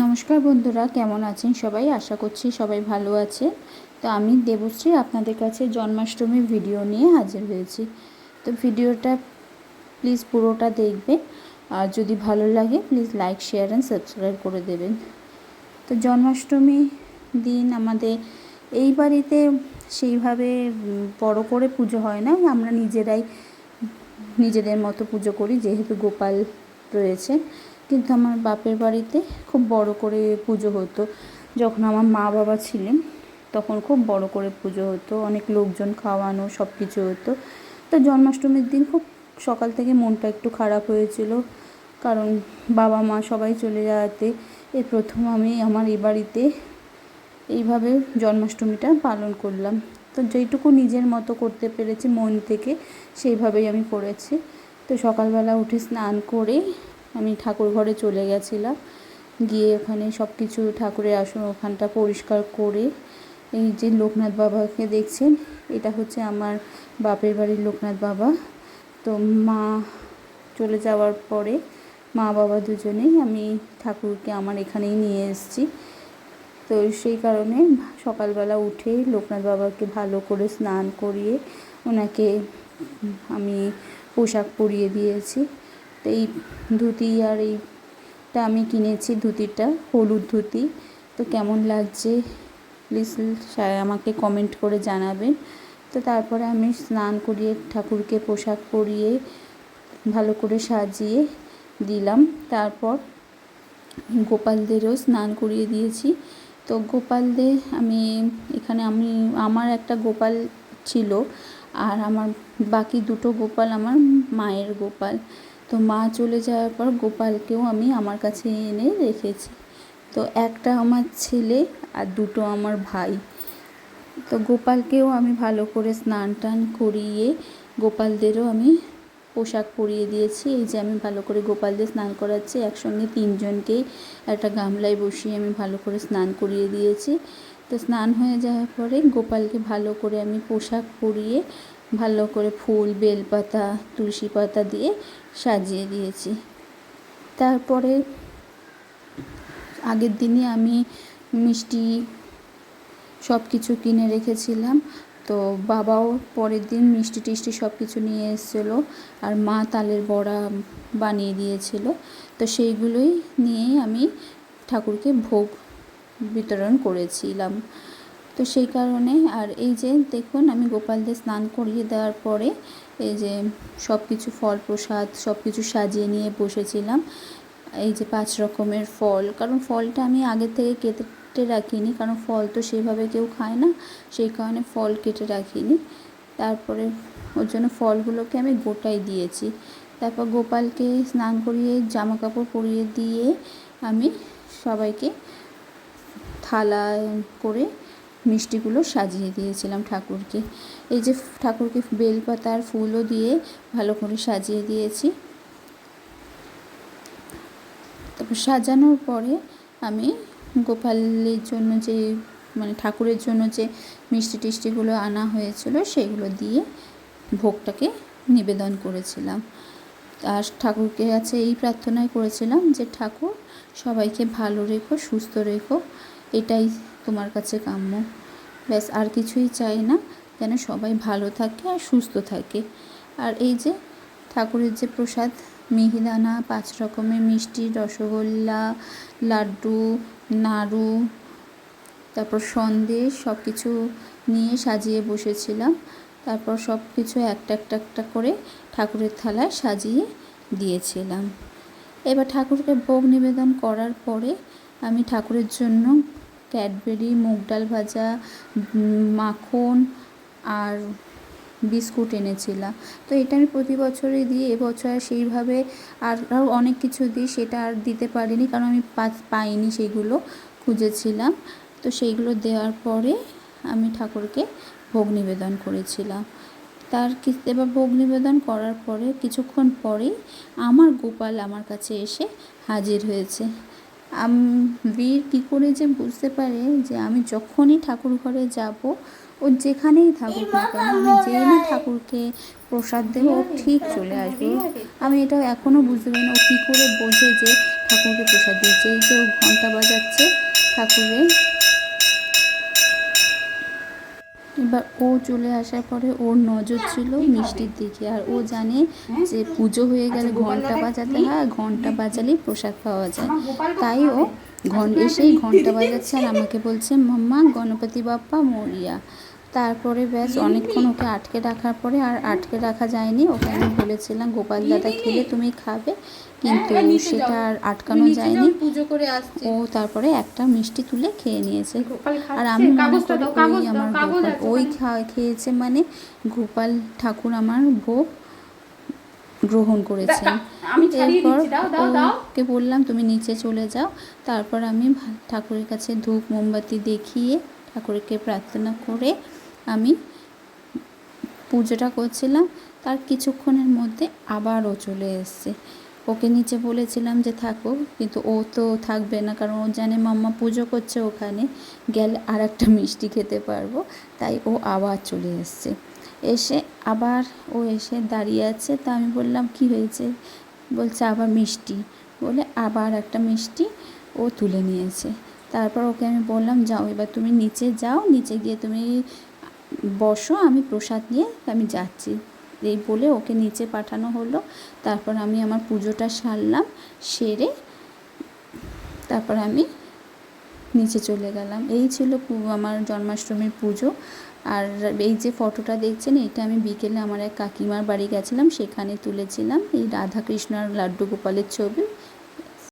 নমস্কার বন্ধুরা, কেমন আছেন সবাই? আশা করছি সবাই ভালো আছে তো আমি দেবশ্রী, আপনাদের কাছে জন্মাষ্টমীর ভিডিও নিয়ে হাজির হয়েছি। তো ভিডিওটা প্লিজ পুরোটা দেখবে আর যদি ভালো লাগে, please like, share and subscribe করে দেবেন। তো জন্মাষ্টমী দিন আমাদের এই বাড়িতে সেইভাবে বড় করে পুজো হয় না। আমরা নিজেরাই নিজেদের মতো পুজো করি, যেহেতু গোপাল রয়েছে। কিন্তু আমার বাপের বাড়িতে খুব বড় করে পুজো হতো। যখন আমার মা বাবা ছিলেন, তখন খুব বড় করে পুজো হতো। অনেক লোকজন খাওয়ানো সব কিছু হতো। তো জন্মাষ্টমীর দিন খুব সকাল থেকে মনটা একটু খারাপ হয়েছিল। কারণ বাবা মা সবাই চলে যাওয়াতে এই প্রথম আমি আমার এই বাড়িতে এইভাবে জন্মাষ্টমীটা পালন করলাম। তো যেইটুকু নিজের মতো করতে পেরেছি, মন থেকে সেইভাবেই আমি করেছি। তো সকালবেলা উঠে স্নান করে আমি ঠাকুর ঘরে চলে গেছিলাম। গিয়ে ওখানে সব কিছু ঠাকুরের আসন ওখানটা পরিষ্কার করে, এই যে লোকনাথ বাবাকে দেখছেন, এটা হচ্ছে আমার বাপের বাড়ির লোকনাথ বাবা। তো মা চলে যাওয়ার পরে মা বাবা দুজনেই আমি ঠাকুরকে আমার এখানেই নিয়ে এসেছি। তো সেই কারণে সকালবেলা উঠে লোকনাথ বাবাকে ভালো করে স্নান করিয়ে ওনাকে আমি পোশাক পরিয়ে দিয়েছি। এই ধুতি আর এইটা আমি কিনেছি, ধুতিটা, হলুদ ধুতি। তো কেমন লাগছে? প্লিজ আমাকে কমেন্ট করে জানাবেন। তো তারপরে আমি স্নান করিয়ে, ঠাকুরকে পোশাক পরিয়ে, ভালো করে সাজিয়ে দিলাম। তারপর গোপালদেরও স্নান করিয়ে দিয়েছি। তো গোপালদের আমি এখানে আমি, আমার একটা গোপাল ছিল আর আমার বাকি দুটো গোপাল আমার মায়ের গোপাল। তো মা চলে যাওয়ার পর গোপালকেও আমি আমার কাছে এনে রেখেছি। তো একটা আমার ছেলে আর দুটো আমার ভাই। তো গোপালকেও আমি ভালো করে স্নান টান করিয়ে গোপালদেরও আমি পোশাক পরিয়ে দিয়েছি। এই যে আমি ভালো করে গোপালদের স্নান করাচ্ছি, একসঙ্গে তিনজনকেই একটা গামলায় বসিয়ে আমি ভালো করে স্নান করিয়ে দিয়েছি। তো স্নান হয়ে যাওয়ার পরে গোপালকে ভালো করে আমি পোশাক পরিয়ে ভালো করে ফুল, বেলপাতা, তুলসী পাতা দিয়ে সাজিয়ে দিয়েছি। তারপরে আগের দিনে আমি মিষ্টি সব কিছু কিনে রেখেছিলাম। তো বাবাও পরের দিন মিষ্টি টিষ্টি সব কিছু নিয়ে এসেছিল আর মা তালের বড়া বানিয়ে দিয়েছিল। তো সেইগুলোই নিয়েই আমি ঠাকুরকে ভোগ বিতরণ করেছিলাম। তো সেই কারণে, আর এই যে দেখুন, আমি গোপালদের স্নান করিয়ে দেওয়ার পরে এই যে সব কিছু ফল প্রসাদ সব কিছু সাজিয়ে নিয়ে বসেছিলাম। এই যে পাঁচ রকমের ফল, কারণ ফলটা আমি আগে থেকে কেটে রাখিনি, কারণ ফল তো সেভাবে কেউ খায় না, সেই কারণে ফল কেটে রাখিনি। তারপরে ওর জন্য ফলগুলোকে আমি গোটাই দিয়েছি। তারপর গোপালকে স্নান করিয়ে জামা কাপড় পরিয়ে দিয়ে আমি সবাইকে থালা করে মিষ্টিগুলো সাজিয়ে দিয়েছিলাম ঠাকুরকে। এই যে ঠাকুরকে বেলপাতার ফুলও দিয়ে ভালো করে সাজিয়ে দিয়েছি। তারপর সাজানোর পরে আমি গোপালের জন্য যে মানে ঠাকুরের জন্য যে মিষ্টি টিষ্টিগুলো আনা হয়েছিল সেগুলো দিয়ে ভোগটাকে নিবেদন করেছিলাম। আর ঠাকুরকে কাছে এই প্রার্থনাই করেছিলাম যে, ঠাকুর, সবাইকে ভালো রেখো, সুস্থ রেখো। এটাই তোমার কাছে কাম্য। ব্যাস, আর কিছুই চাই না, যেন সবাই ভালো থাকে আর সুস্থ থাকে। আর এই যে ঠাকুরের যে প্রসাদ, মিহিদানা, পাঁচ রকমের মিষ্টি, রসগোল্লা, লাড্ডু, নাড়ু, তারপর সন্দেশ সব কিছু নিয়ে সাজিয়ে বসেছিলাম। তারপর সব কিছু একটা একটা একটা করে ঠাকুরের থালায় সাজিয়ে দিয়েছিলাম। এবার ঠাকুরকে ভোগ নিবেদন করার পরে আমি ঠাকুরের জন্য ক্যাডবেরি, মুগ ডাল ভাজা মাখন আর বিস্কুট এনেছিলাম। তো এটা আমি প্রতি বছরই দিই, এবছর সেইভাবে আর অনেক কিছু দিই, সেটা আর দিতে পারিনি কারণ আমি পাইনি সেগুলো, খুঁজেছিলাম। তো সেইগুলো দেওয়ার পরে আমি ঠাকুরকে ভোগ নিবেদন করেছিলাম। তার এবার ভোগ নিবেদন করার পরে কিছুক্ষণ পরেই আমার গোপাল আমার কাছে এসে হাজির হয়েছে। বীর কী করে যে বুঝতে পারে যে আমি যখনই ঠাকুর ঘরে যাব, ও যেখানেই থাকুক না কেন, আমি যেই ঠাকুরকে প্রসাদ দেব, ও ঠিক চলে আসবে। আমি এটা এখনও বুঝতে পারি না, ও কী করে বোঝে যে ঠাকুরকে প্রসাদ দিয়েছে, এই যে ও ঘণ্টা বাজাচ্ছে ঠাকুরের এবার ও চলে আসার পরে ওর নজর ছিল মিষ্টির দিকে। আর ও জানে যে পুজো হয়ে গেলে ঘণ্টা বাজাতে হয় ঘণ্টা বাজালেই প্রসাদ পাওয়া যায়। তাই ও ঘন এসেই ঘণ্টা বাজাচ্ছে আর আমাকে বলছে, মাম্মা, গণপতি বাপ্পা মরিয়া। তারপরে ব্যাস অনেকক্ষণ ওকে আটকে রাখার পরে আর আটকে রাখা যায়নি। ওকে আমি বলেছিলাম গোপাল দাদা খেলে তুমি খাবে। কিন্তু সেটা আর আটকানো যায়নি। ও তারপরে একটা মিষ্টি তুলে খেয়ে নিয়েছে। আর আমি মনে করি ওই আমার গোপাল ওই খেয়েছে মানে গোপাল ঠাকুর আমার ভোগ গ্রহণ করেছেন। ছাড়িয়ে এরপর। ওকে বললাম তুমি নিচে চলে যাও। তারপর আমি ঠাকুরের কাছে ধূপ মোমবাতি দেখিয়ে ঠাকুরকে প্রার্থনা করে আমি পুজোটা করছিলাম, তার কিছুক্ষণের মধ্যে আবার ও চলে এসছে। ওকে নিচে বলেছিলাম যে, থাকো। কিন্তু ও তো থাকবে না, কারণ ও জানে মাম্মা পুজো করছে ওখানে, গেলে আর একটা মিষ্টি খেতে পারব। তাই ও আবার চলে এসছে। এসে আবার ও এসে দাঁড়িয়ে আছে। তা আমি বললাম, কি হয়েছে? বলছে, আবার মিষ্টি। বলে, আবার একটা মিষ্টি ও তুলে নিয়েছে। তারপর ওকে আমি বললাম, যাও, এবার তুমি নিচে যাও। নিচে গিয়ে তুমি বসো, আমি প্রসাদ নিয়ে আমি যাচ্ছি। এই বলে ওকে নিচে পাঠানো হলো। তারপর আমি আমার পুজোটা সারলাম, সেরে তারপর আমি নিচে চলে গেলাম। এই ছিল আমার জন্মাষ্টমীর পুজো। আর এই যে ফটোটা দেখছেন, এটা আমি বিকেলে আমার এক কাকিমার বাড়ি গেছিলাম, সেখানে তুলেছিলাম। এই রাধা কৃষ্ণ আর লাড্ডু গোপালের ছবি।